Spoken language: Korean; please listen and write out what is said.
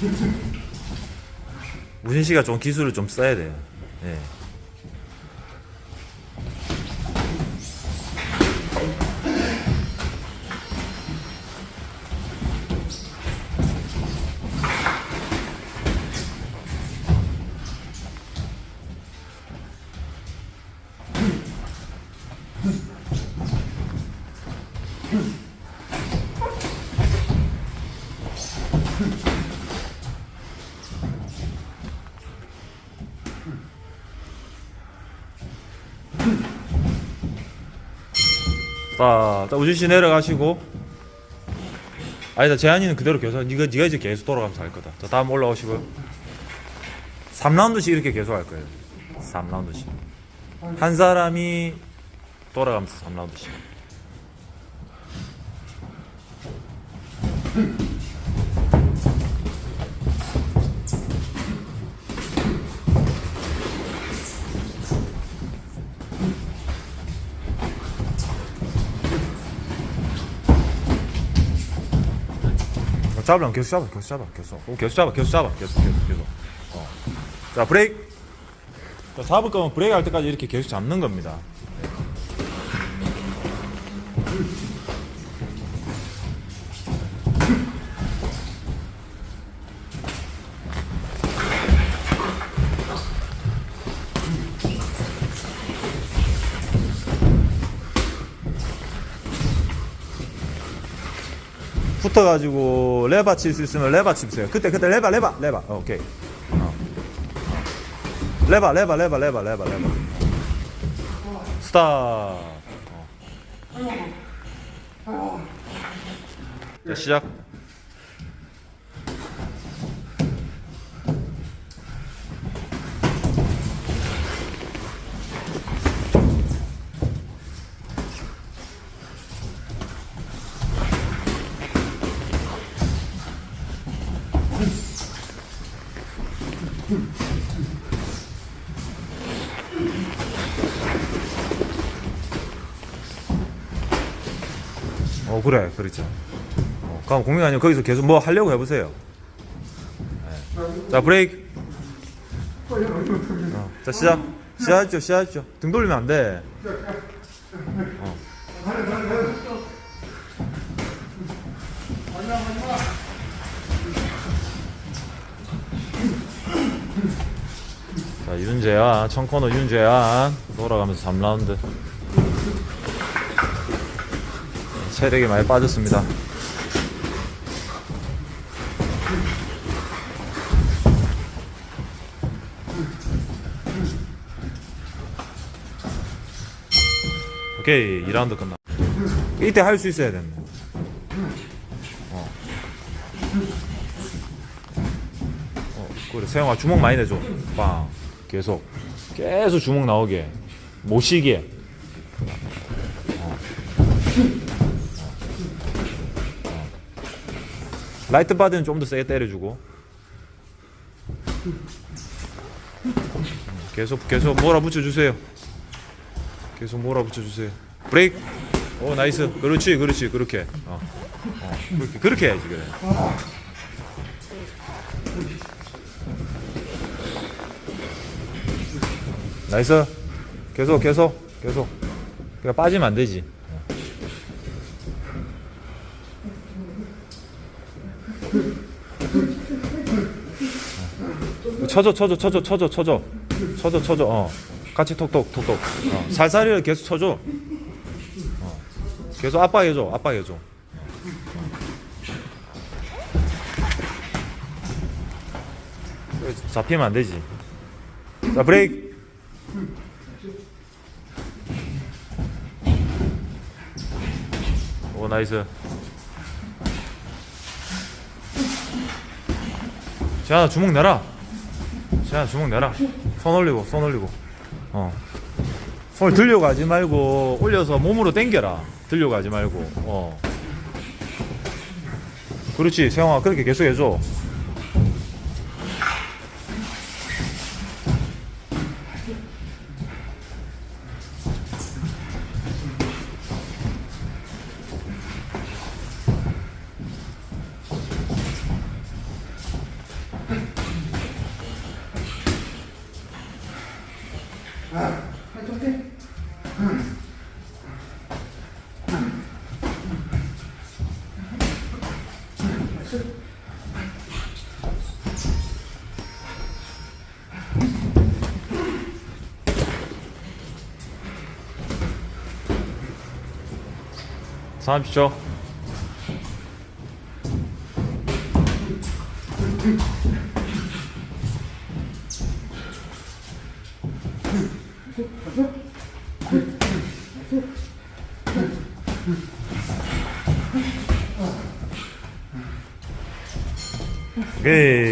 우진 씨가 좀 기술을 좀 써야 돼요. 예. 자, 자 우진 씨 내려가시고. 아니다, 재한이는 그대로 계속. 네가 네가 이제 계속 돌아가면서 할 거다. 자, 다음 올라오시고요. 3라운드씩 이렇게 계속 할 거예요. 3라운드씩. 한 사람이 돌아가면서 3라운드씩. 잡으면 계속 잡아, 계속 잡아, 계속. 오, 계속 잡아, 계속 잡아, 계속, 계속, 계속. 어. 자, 브레이크. 자, 잡을 거면 브레이크 할 때까지 이렇게 계속 잡는 겁니다. 붙어가지고 레바 칠 수 있으면 레바 칩세요. 그때 그때 레바 레바 레바. 어, 오케이. 어. 레바 레바 레바 레바 레바 레바. 스탑. 어. 자 시작. 어 그래 그렇죠. 어, 그럼 공명아님 거기서 계속 뭐 하려고 해보세요. 네. 자 브레이크. 어, 자 시작. 시작하죠 시작하죠. 등 돌리면 안 돼. 어. 자 윤재야 청코너 윤재야. 돌아가면서 3라운드. 체력이 많이 빠졌습니다. 오케이 2라운드 끝나. 이때 할 수 있어야 되네 어. 어, 그래 세영아 주먹 많이 내줘. 빵 계속 계속 주먹 나오게 못 쉬게. 라이트 바디는 좀 더 세게 때려주고. 계속 계속 몰아붙여 주세요. 계속 몰아붙여 주세요. 브레이크. 오 나이스. 그렇지 그렇지. 그렇게. 어. 어. 그렇게 그렇게 해야지 그래 나이스. 계속 계속 계속. 그냥 빠지면 안 되지. 어. 쳐줘 쳐줘 쳐줘 쳐줘 쳐줘. 쳐줘 쳐줘. 어. 같이 톡톡 톡톡. 어. 살살이를 계속 쳐줘. 어. 계속 압박해줘 압박해줘. 어. 잡히면 안 되지. 자 브레이크 오 나이스. 재환아 주먹 내라. 재환아 주먹 내라. 손 올리고 손 올리고. 어. 손을 들려고 하지 말고 올려서 몸으로 당겨라. 들려고 하지 말고. 어. 그렇지 세영아. 그렇게 계속 해줘 삼십시오. 오케이.